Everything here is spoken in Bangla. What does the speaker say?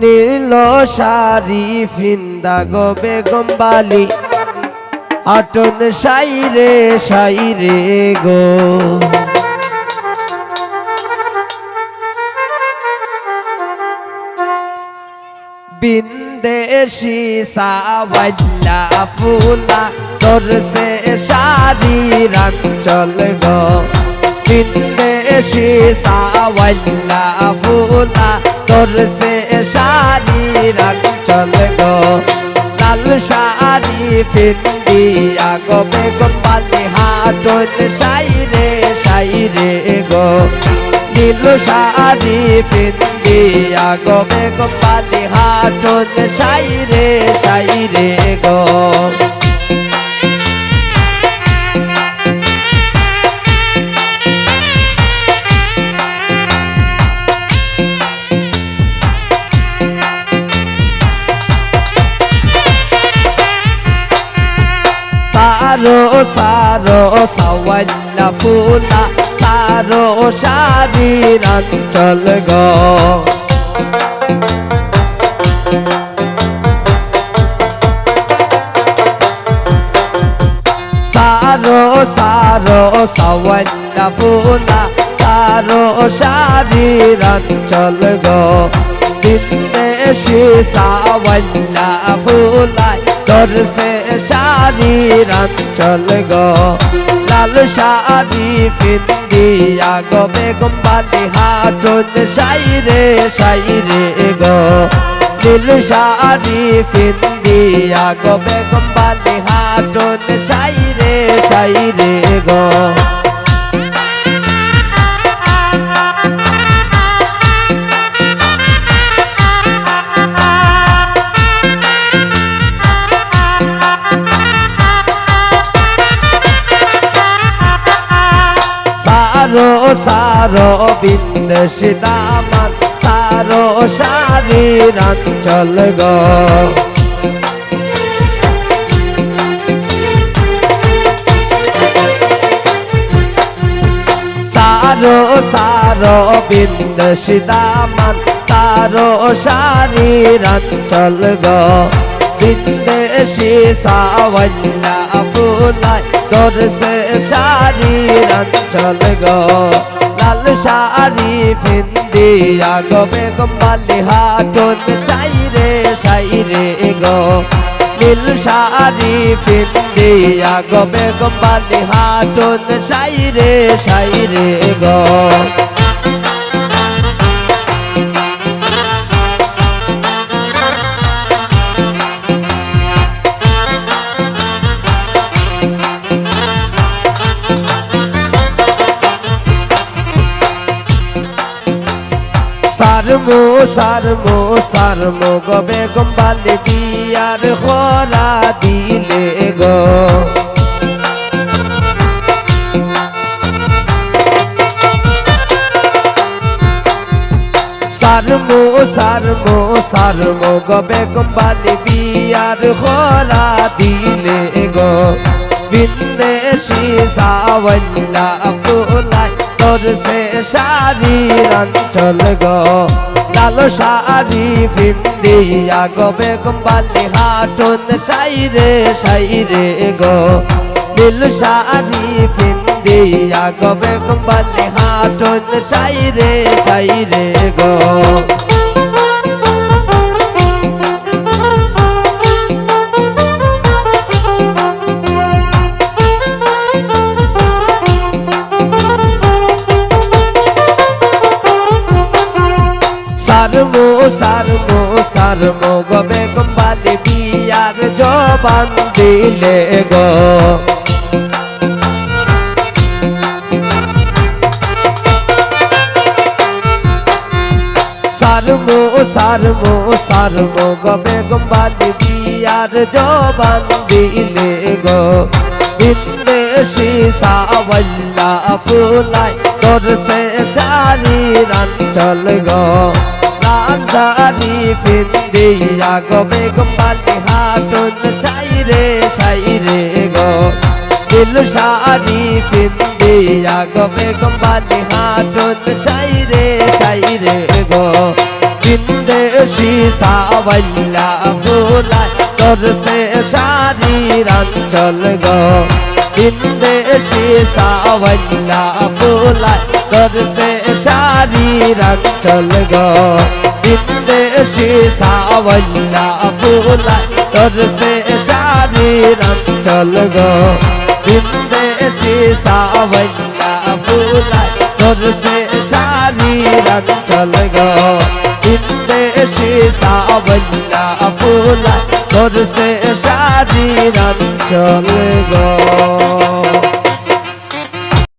নীল শাড়ি ফিন্দা গো বেগম বালি। আটন সাইরে সাইরে গো। বিন্দেশি সাওয়াল্লা ফুলা, তোর সে শাড়ি রাঞ্চল গো। বিন্দেশি সাওয়াল্লা ফুলা, তোর সে শাড়ি রাঞ্চল গো। লাল শাড়ি ফিন্দি আগো বেগম পালি হাটন গো। নীল শাড়ি ফিন্দি আগো বেগম পালি হাটন সাইরে সাইরে গো। সারো সারো সাওয়াল্লা ফুলা, সারো শাড়ি রাঞ্চল গো। সারো সারো সাওয়াল্লা ফুলা, সারো শাড়ি রাঞ্চল গো। বিন্দেশি সাওয়াল্লা ফুলাই তোর সে শাড়ি গ গো। লাল শাড়ি ফিন্দি আগো বেগম বালি হাটন সাইরে সাইরে গ। নীল শাড়ি ফিন্দি আগো বেগম বালি হাটন সাইরে সাইরে গো। সারো সারো বিন্দেশি দামান সারো শাড়ি রাঞ্চল গো। সারো সারো বিন্দেশি দামান সারো শাড়ি রাঞ্চল গো। বিন্দেশি সাওয়াল্লা ফুলাই তোর সে অঞ্চল গো। লাল শাড়ি ফিন্দি আগো বেগম বালি হাটন সাইরে সাইরে গো। নীল শাড়ি ফিন্দি আগো বেগম বালি হাটন সাইরে সাইরে গো। সারমো সারমো সারমো গো বেগম বালি বিয়ার খরা দিলে গো। সারমো সারমো সারমো গো বেগম বালি বিয়ার খরা দিলে গো। বিন্দেশি সাওয়াল্লা ফুলাই, তোর সে শাড়ি রাঞ্চল গো। লাল শাড়ি ফিন্দি আগো বেগম বালি হাটন সাইরে সাইরে গো। নীল শাড়ি ফিন্দি আগো বেগম বালি হাটন সাইরে সাইরে গো। সারমো সারমো সারমো গো বেগম বালি বিয়ার জবান দিলে গো সারমো সারমো সারমো গো বেগম বালি বিয়ার জবান দিলে গো বিন্দেশি সাওয়াল্লা ফুলাই তোর সে শাড়ি রাঞ্চল গো রাজারি ফিন্দি আগো বেগম বালি হাটন সাইরে সাইরে গো। দিল শাড়ি ফিন্দি আগো বেগম বালি হাটন সাইরে সাইরে গো। বিন্দে বিন্দেশি সাবল্লা ফুলাই তোর সে শাড়ির অঞ্চল গো। বিন্দেশি সাবল্লা ফুলাই তোর সে শাড়ির অঞ্চল গো। বিন্দেশি সাবল্লা ফুলাই তোর সে শাড়ির অঞ্চল গো। বিন্দেশি সাবল্লা ফুলাই তোর সে শাড়ির অঞ্চল গো। বিন্দেশি সাবল্লা ফুলাই তোর সে রানীরানী চলে গো